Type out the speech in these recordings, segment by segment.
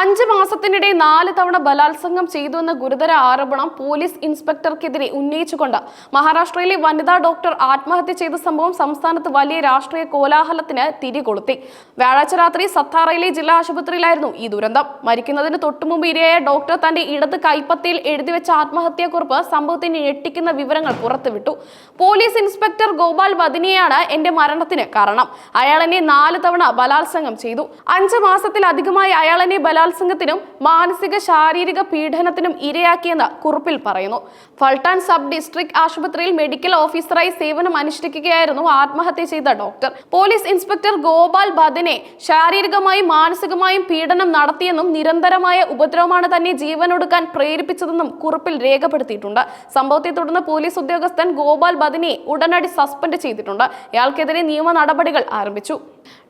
അഞ്ച് മാസത്തിനിടെ നാല് തവണ ബലാത്സംഗം ചെയ്തുവെന്ന ഗുരുതര ആരോപണം പോലീസ് ഇൻസ്പെക്ടർക്കെതിരെ ഉന്നയിച്ചുകൊണ്ട് മഹാരാഷ്ട്രയിലെ വനിതാ ഡോക്ടർ ആത്മഹത്യ ചെയ്ത സംഭവം സംസ്ഥാനത്ത് വലിയ രാഷ്ട്രീയ കോലാഹലത്തിന് തിരികൊളുത്തി. വ്യാഴാഴ്ച രാത്രി സത്താറയിലെ ജില്ലാ ആശുപത്രിയിലായിരുന്നു ഈ ദുരന്തം. മരിക്കുന്നതിന് തൊട്ടുമുമ്പ് ഇരയായ ഡോക്ടർ തന്റെ ഇടത് കൈപ്പത്തിയിൽ എഴുതിവെച്ച ആത്മഹത്യാക്കുറിപ്പ് സംഭവത്തിന് ഞെട്ടിക്കുന്ന വിവരങ്ങൾ പുറത്തുവിട്ടു. പോലീസ് ഇൻസ്പെക്ടർ ഗോപാൽ വദിനിയാണ് എന്റെ മരണത്തിന് കാരണം. അയാൾ എന്നെ നാല് തവണ ബലാത്സംഗം ചെയ്തു. അഞ്ച് മാസത്തിലധികമായി അയാൾ എന്നെ ബലാത്സംഗത്തിനും മാനസിക ശാരീരിക പീഡനത്തിനും ഇരയാക്കിയെന്ന് കുറിപ്പിൽ പറയുന്നു. ഫൾട്ടാൻ സബ് ഡിസ്ട്രിക്ട് ആശുപത്രിയിൽ മെഡിക്കൽ ഓഫീസറായി സേവനം അനുഷ്ഠിക്കുകയായിരുന്നു ആത്മഹത്യ ചെയ്ത doctor. Police inspector Gopal Badane ശാരീരികമായും മാനസികമായും പീഡനം നടത്തിയെന്നും നിരന്തരമായ ഉപദ്രവമാണ് തന്നെ ജീവനൊടുക്കാൻ പ്രേരിപ്പിച്ചതെന്നും കുറിപ്പിൽ രേഖപ്പെടുത്തിയിട്ടുണ്ട്. സംഭവത്തെ തുടർന്ന് പോലീസ് ഉദ്യോഗസ്ഥൻ ഗോപാൽ ബദിനെ ഉടനടി സസ്പെൻഡ് ചെയ്തിട്ടുണ്ട്. ഇയാൾക്കെതിരെ നിയമ നടപടികൾ ആരംഭിച്ചു.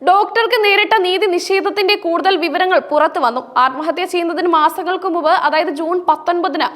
ഡോക്ടർക്ക് നേരിട്ട നീതി നിഷേധത്തിന്റെ കൂടുതൽ വിവരങ്ങൾ പുറത്തു വന്നു. ആത്മഹത്യ ചെയ്യുന്നതിന് മാസങ്ങൾക്ക് മുമ്പ് അതായത് ജൂൺ പത്തൊൻപതിന്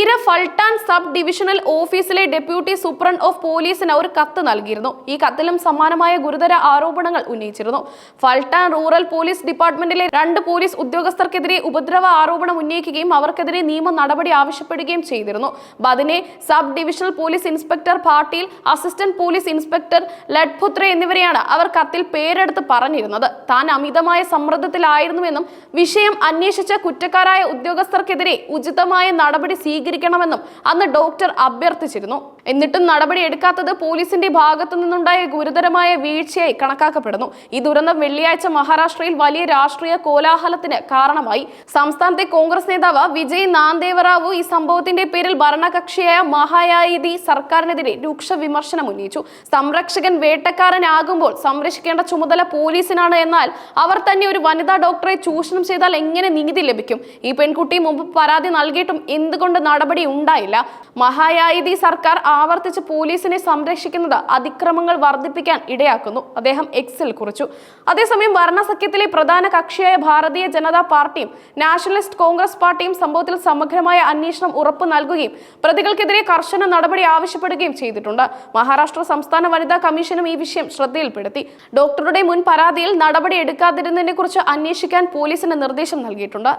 ഇര ഫൾട്ടാൻ സബ് ഡിവിഷണൽ ഓഫീസിലെ ഡെപ്യൂട്ടി സൂപ്രണ്ട് ഓഫ് പോലീസിന് ഒരു കത്ത് നൽകിയിരുന്നു. ഈ കത്തിലും സമാനമായ ഗുരുതര ആരോപണങ്ങൾ ഉന്നയിച്ചിരുന്നു. ഫൾട്ടാൻ റൂറൽ പോലീസ് ഡിപ്പാർട്ട്മെന്റിലെ രണ്ട് പോലീസ് ഉദ്യോഗസ്ഥർക്കെതിരെ ഉപദ്രവ ആരോപണം ഉന്നയിക്കുകയും അവർക്കെതിരെ നിയമ നടപടി ആവശ്യപ്പെടുകയും ചെയ്തിരുന്നു. Badane sub divisional police inspector Patil assistant police inspector Ladputra എന്നിവരെയാണ് അവർ കത്തിൽ പേരെടുത്ത് പറഞ്ഞിരുന്നത്. താൻ അമിതമായ സമ്മർദ്ദത്തിലായിരുന്നുവെന്നും വിഷയം അന്വേഷിച്ച കുറ്റക്കാരായ ഉദ്യോഗസ്ഥർക്കെതിരെ ഉചിതമായ നടപടി സ്വീകരിക്കണമെന്നും അന്ന് ഡോക്ടർ അഭ്യർത്ഥിച്ചിരുന്നു. എന്നിട്ടും നടപടി എടുക്കാത്തത് പോലീസിന്റെ ഭാഗത്തു നിന്നുണ്ടായ ഗുരുതരമായ വീഴ്ചയായി കണക്കാക്കപ്പെടുന്നു. ഈ ദുരന്തം വെള്ളിയാഴ്ച മഹാരാഷ്ട്രയിൽ വലിയ രാഷ്ട്രീയ കോലാഹലത്തിന് കാരണമായി. സംസ്ഥാനത്തെ കോൺഗ്രസ് നേതാവ് വിജയ് നാന്ദേവറാവു ഈ സംഭവത്തിന്റെ പേരിൽ ഭരണകക്ഷിയായ മഹായായിതി സർക്കാരിനെതിരെ രൂക്ഷ വിമർശനം ഉന്നയിച്ചു സംരക്ഷകൻ വേട്ടക്കാരനാകുമ്പോൾ സംരക്ഷിക്കേണ്ട ചുമതല പോലീസിനാണ് എന്നാൽ അവർ തന്നെ ഒരു വനിതാ ഡോക്ടറെ ചൂഷണം ചെയ്താൽ എങ്ങനെ നീതി ലഭിക്കും? ഈ പെൺകുട്ടി മുമ്പ് പരാതി നൽകിയിട്ടും എന്തുകൊണ്ട് നടപടി ഉണ്ടായില്ല? മഹായായുധി സർക്കാർ ആവർത്തിച്ച് പോലീസിനെ സംരക്ഷിക്കുന്നത് അതിക്രമങ്ങൾ വർദ്ധിപ്പിക്കാൻ ഇടയാക്കുന്നു. അദ്ദേഹം എക്സിൽ കുറിച്ചു. അതേസമയം ഭരണസഖ്യത്തിലെ പ്രധാന കക്ഷിയായ ഭാരതീയ ജനതാ പാർട്ടിയും നാഷണലിസ്റ്റ് കോൺഗ്രസ് പാർട്ടിയും സംഭവത്തിൽ സമഗ്രമായ അന്വേഷണം ഉറപ്പു നൽകുകയും പ്രതികൾക്കെതിരെ കർശന നടപടി ആവശ്യപ്പെടുകയും ചെയ്തിട്ടുണ്ട്. മഹാരാഷ്ട്ര സംസ്ഥാന വനിതാ കമ്മീഷനും ഈ വിഷയം ശ്രദ്ധയിൽപ്പെടുത്തി. ഡോക്ടറുടെ മുൻ പരാതിയിൽ നടപടി എടുക്കാതിരുന്നതിനെ കുറിച്ച് അന്വേഷിക്കാൻ പോലീസിന് നിർദ്ദേശം നൽകിയിട്ടുണ്ട്.